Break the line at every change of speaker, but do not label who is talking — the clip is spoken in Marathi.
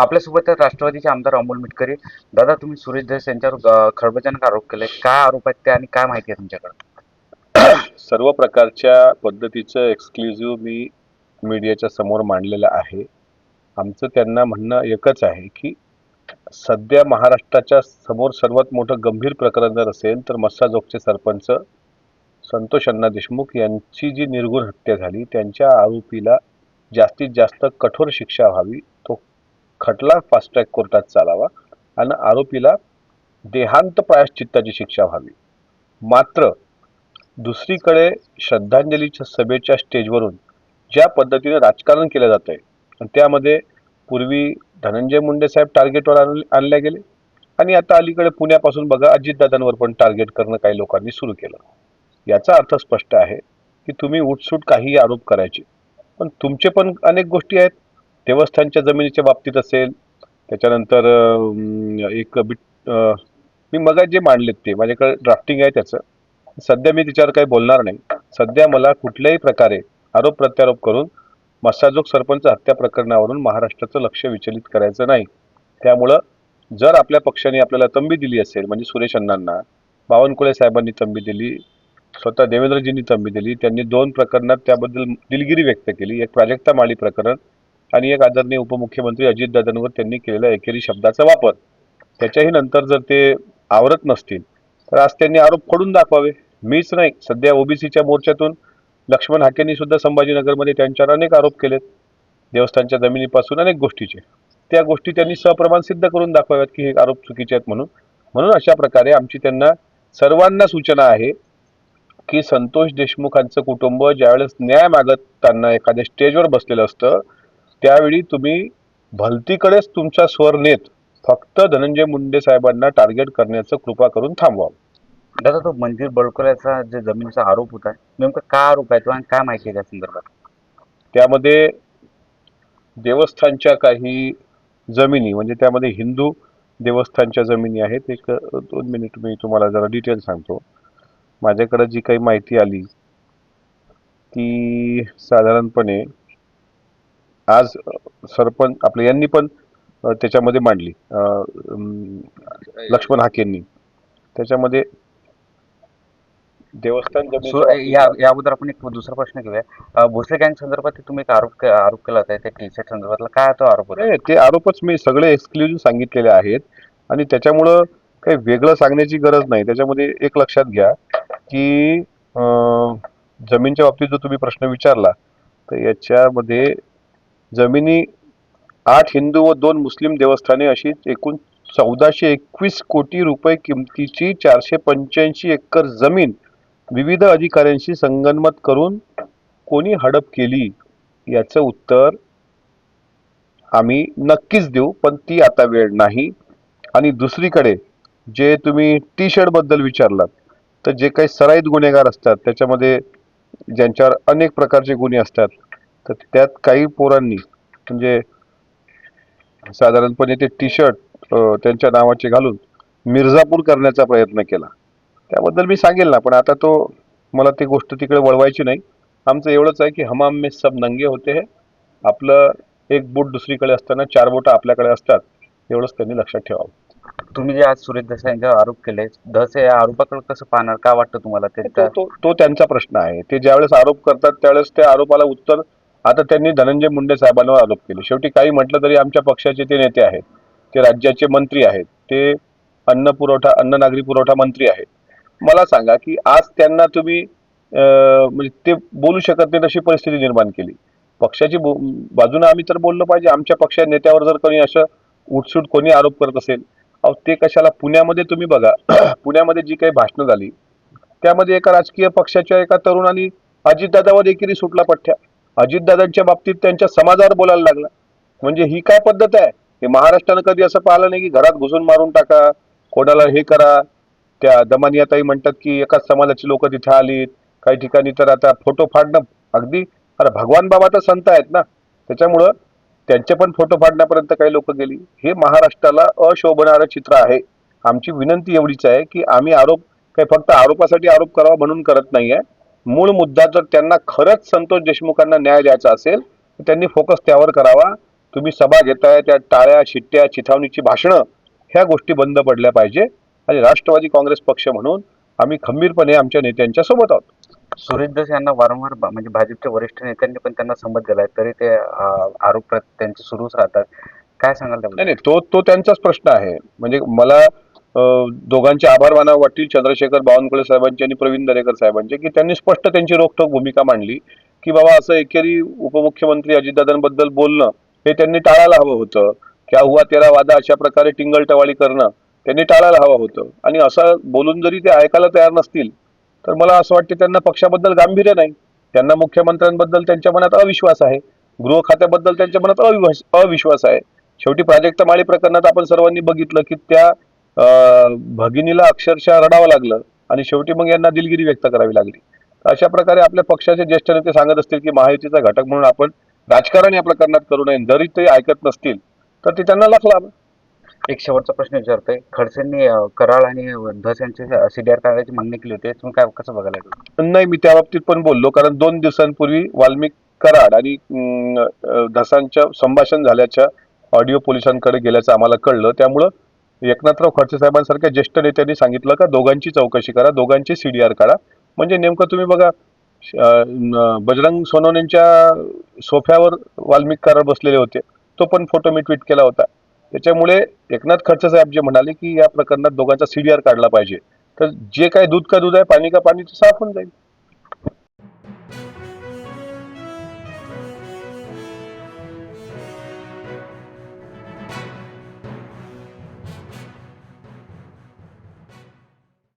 आपल्यासोबत राष्ट्रवादीचे आमदार अमोल मिटकरी दादा तुम्ही सुरेश देस यांच्यावर अ, खळबळजनक आरोप केले काय आरोप आहेत ते आणि काय माहिती आहे तुमच्याकडे?
सर्व प्रकारच्या पद्धतीचं एक्सक्लुझिव्ह मी मीडियाच्या समोर मांडलेलं आहे. आमचं त्यांना म्हणणं एकच आहे की सध्या महाराष्ट्राच्या समोर सर्वात मोठं गंभीर प्रकरण जर असेल तर मस्साजोगचे सरपंच संतोष अण्णा देशमुख यांची जी निर्गुण हत्या झाली त्यांच्या आरोपीला जास्तीत जास्त कठोर शिक्षा व्हावी खटला फास्ट ट्रॅक कोर्टात चालावा आणि आरोपीला देहांत प्रायश्चित्ताची शिक्षा व्हावी. मात्र दुसरीकडे श्रद्धांजलीच्या सभेच्या स्टेजवरून ज्या पद्धतीने राजकारण केलं जात आहे त्यामध्ये पूर्वी धनंजय मुंडे साहेब टार्गेटवर आण आणले गेले आणि आता अलीकडे पुण्यापासून बघा अजितदादांवर पण टार्गेट करणं काही लोकांनी सुरू केलं. याचा अर्थ स्पष्ट आहे की तुम्ही उठसूट काही आरोप करायचे पण तुमचे पण अनेक गोष्टी आहेत. देवस्थानच्या जमिनीच्या बाबतीत असेल त्याच्यानंतर एक बिट मी मग जे मांडलेत ते माझ्याकडे ड्राफ्टिंग आहे त्याचं. सध्या मी तिच्यावर काही बोलणार नाही. सध्या मला कुठल्याही प्रकारे आरोप प्रत्यारोप करून मस्साजोग सरपंच हत्या प्रकरणावरून महाराष्ट्राचं लक्ष विचलित करायचं नाही. त्यामुळं जर आपल्या पक्षाने आपल्याला तंबी दिली असेल म्हणजे सुरेश अण्णांना बावनकुळे साहेबांनी तंबी दिली स्वतः देवेंद्रजींनी तंबी दिली त्यांनी दोन प्रकरणात त्याबद्दल दिलगिरी व्यक्त केली. एक प्राजक्ता माळी प्रकरण आणि एक आदरणीय उपमुख्यमंत्री अजितदादांवर त्यांनी केलेल्या एकेरी शब्दाचा वापर. त्याच्याही नंतर जर ते आवरत नसतील तर आज त्यांनी आरोप खोडून दाखवावे. मीच नाही. सध्या ओबीसीच्या मोर्चातून लक्ष्मण हाकेंनी सुद्धा संभाजीनगरमध्ये त्यांच्यावर अनेक आरोप केलेत. देवस्थानच्या जमिनीपासून अनेक गोष्टीचे. त्या गोष्टी त्यांनी सप्रमाण सिद्ध करून दाखवाव्यात की हे आरोप चुकीचे आहेत म्हणून. म्हणून अशा प्रकारे आमची त्यांना सर्वांना सूचना आहे की संतोष देशमुखांचं कुटुंब ज्यावेळेस न्याय मागताना एखाद्या स्टेजवर बसलेलं असतं त्यावेळी तुम्ही भलतीकडेच तुमचा स्वर नेत फक्त धनंजय मुंडे साहेबांना टार्गेट करण्याचं कृपा करून थांबवावं.
दादा तो मंदिर बळकवल्याचा जे जमिनीचा आरोप होता नेमका काय आरोप आहे तो आणि काय माहिती आहे त्या संदर्भात?
त्यामध्ये देवस्थानच्या काही जमिनी म्हणजे त्यामध्ये हिंदू देवस्थानच्या जमिनी आहेत. एक दोन मिनिट मी तुम्हाला जरा डिटेल सांगतो. माझ्याकडे जी काही माहिती आली ती साधारणपणे आज सरपंच आपल्या यांनी पण त्याच्यामध्ये मांडली. लक्ष्मण हाकेंनी त्याच्यामध्ये देवस्थान
या या अगोदर आपण एक दुसरा प्रश्न घेऊया. भोसले गँग संदर्भात तुम्ही एक आरोप आरोप केला होता त्या टी शर्ट संदर्भातला काय तो आरोप
ते आरोपच मी सगळे एक्सक्लुझिव्ह सांगितलेले आहेत. आणि त्याच्यामुळं काही वेगळं सांगण्याची गरज नाही. त्याच्यामध्ये एक लक्षात घ्या की जमीनच्या बाबतीत जो तुम्ही प्रश्न विचारला तर याच्यामध्ये जमिनी आठ हिंदू व दोन मुस्लिम देवस्थाने अशी एकूण चौदाशे एकवीस कोटी रुपये किमतीची चारशे पंच्याऐंशी एकर जमीन विविध अधिकाऱ्यांशी संगनमत करून कोणी हडप केली? याचं उत्तर आम्ही नक्कीच देऊ पण ती आता वेळ नाही. आणि दुसरीकडे जे तुम्ही टी शर्टबद्दल विचारलात तर जे काही सराईत गुन्हेगार असतात त्याच्यामध्ये ज्यांच्यावर अनेक प्रकारचे गुन्हे असतात तर त्यात काही पोरांनी म्हणजे साधारणपणे ते टी शर्ट त्यांच्या नावाचे घालून मिर्झापूर करण्याचा प्रयत्न केला. त्याबद्दल मी सांगेल ना पण आता तो मला ती गोष्ट तिकडे वळवायची नाही. आमचं एवढंच आहे की हमाम में सब नंगे होते है. आपलं एक बोट दुसरीकडे असताना चार बोटं आपल्याकडे असतात. एवढंच त्यांनी लक्षात ठेवावं.
तुम्ही जे आज सुरेश दस यांच्यावर आरोप केले दस या आरोपाकडे कसं पाहणार? काय वाटतं तुम्हाला? ते
तो तो तो त्यांचा प्रश्न आहे. ते ज्यावेळेस आरोप करतात त्यावेळेस त्या आरोपाला उत्तर आता त्यांनी धनंजय मुंडे साहेबांवर आरोप केले. शेवटी काही म्हटलं तरी आमच्या पक्षाचे ते नेते आहेत. ते राज्याचे मंत्री आहेत. ते अन्न पुरवठा अन्न नागरी पुरवठा मंत्री आहेत. मला सांगा की आज त्यांना तुम्ही म्हणजे ते बोलू शकत नाही तशी परिस्थिती निर्माण केली. पक्षाची बो- बाजूने आम्ही तर बोललो पाहिजे. आमच्या पक्षा नेत्यावर जर कोणी असं उठसूट कोणी आरोप करत असेल अहो ते कशाला पुण्यामध्ये तुम्ही बघा. पुण्यामध्ये जी काही भाषणं झाली त्यामध्ये एका राजकीय पक्षाच्या एका तरुणाने अजितदादावर एकेरी सुटला पठ्ठ्या. अजितदादांच्या बाबतीत त्यांच्या समाजावर बोलायला लागला. म्हणजे ही काय पद्धत आहे? हे महाराष्ट्रानं कधी असं पाहिलं नाही की घरात घुसून मारून टाका कोणाला हे करा. त्या दमानियाताई म्हणतात की एकाच समाजाची लोक तिथे आलीत. काही ठिकाणी तर आता फोटो फाडणं अगदी अरे भगवान बाबा तर संत आहेत ना. त्याच्यामुळं त्यांचे पण फोटो फाडण्यापर्यंत काही लोक गेली. हे महाराष्ट्राला अशोभणारं चित्र आहे. आमची विनंती एवढीच आहे की आम्ही आरोप काही फक्त आरोपासाठी आरोप करावा म्हणून करत नाहीये. मूळ मुद्दा जर त्यांना खरंच संतोष देशमुखांना न्याय द्यायचा असेल तर त्यांनी फोकस त्यावर करावा. तुम्ही सभा घेताय त्या टाळ्या शिट्ट्या चिथावणीची भाषणं ह्या गोष्टी बंद पडल्या पाहिजे. आणि राष्ट्रवादी काँग्रेस पक्ष म्हणून आम्ही खंबीरपणे आमच्या नेत्यांच्या सोबत आहोत.
सुरेश यांना वारंवार म्हणजे भाजपच्या वरिष्ठ नेत्यांनी पण त्यांना संमत दिलाय तरी ते आरोप त्यांचे सुरूच राहतात. काय सांगाल
नाही तो तो त्यांचाच प्रश्न आहे. म्हणजे मला दोघांचे आभार मानावे वाटतील चंद्रशेखर बावनकुळे साहेबांचे आणि प्रवीण दरेकर साहेबांचे की त्यांनी स्पष्ट त्यांची रोखठोक भूमिका मांडली की बाबा असं एकेरी उपमुख्यमंत्री अजितदादांबद्दल बोलणं हे त्यांनी टाळायला हवं होतं क्या हुआ तेरा वादा अशा प्रकारे टिंगलटवाळी करणं त्यांनी टाळायला हवं होतं. आणि असं बोलून जरी ते ऐकायला तयार नसतील तर मला असं वाटतं त्यांना पक्षाबद्दल गांभीर्य नाही. त्यांना मुख्यमंत्र्यांबद्दल त्यांच्या मनात अविश्वास आहे. गृह खात्याबद्दल त्यांच्या मनात अविश्वास अविश्वास आहे. शेवटी प्राजक्त माळी प्रकरणात आपण सर्वांनी बघितलं की त्या भगिनीला अक्षरशः रडावं लागलं आणि शेवटी मग यांना दिलगिरी व्यक्त करावी लागली. अशा प्रकारे आपल्या पक्षाचे ज्येष्ठ नेते सांगत असतील की महायुतीचा घटक म्हणून आपण राजकारण या प्रकरणात करू नये जरी ते ऐकत नसतील तर ते त्यांना लाख लाभ
एक शेवटचा प्रश्न विचारतोय. खडसेंनी कराळ आणि धस यांचे सीडीआर काढण्याची मागणी केली होती. तुम्ही काय कसं बघायला?
नाही मी त्या बाबतीत पण बोललो कारण दोन दिवसांपूर्वी वाल्मिक कराड आणि धसांच्या संभाषण झाल्याच्या ऑडिओ पोलिसांकडे गेल्याचं आम्हाला कळलं. त्यामुळं एकनाथराव खडसे साहेबांसारख्या ज्येष्ठ नेत्यांनी सांगितलं का दोघांची चौकशी करा दोघांची सीडीआर काढा. म्हणजे नेमकं तुम्ही बघा बजरंग सोनवणेंच्या सोफ्यावर वाल्मिक बसलेले होते. तो पण फोटो मी ट्विट केला होता. त्याच्यामुळे एकनाथ खडसे साहेब जे म्हणाले की या प्रकरणात दोघांचा सीडीआर काढला पाहिजे. तर जे काय दूध का दूध आहे पाणी का पाणी ते साफ होऊन जाईल.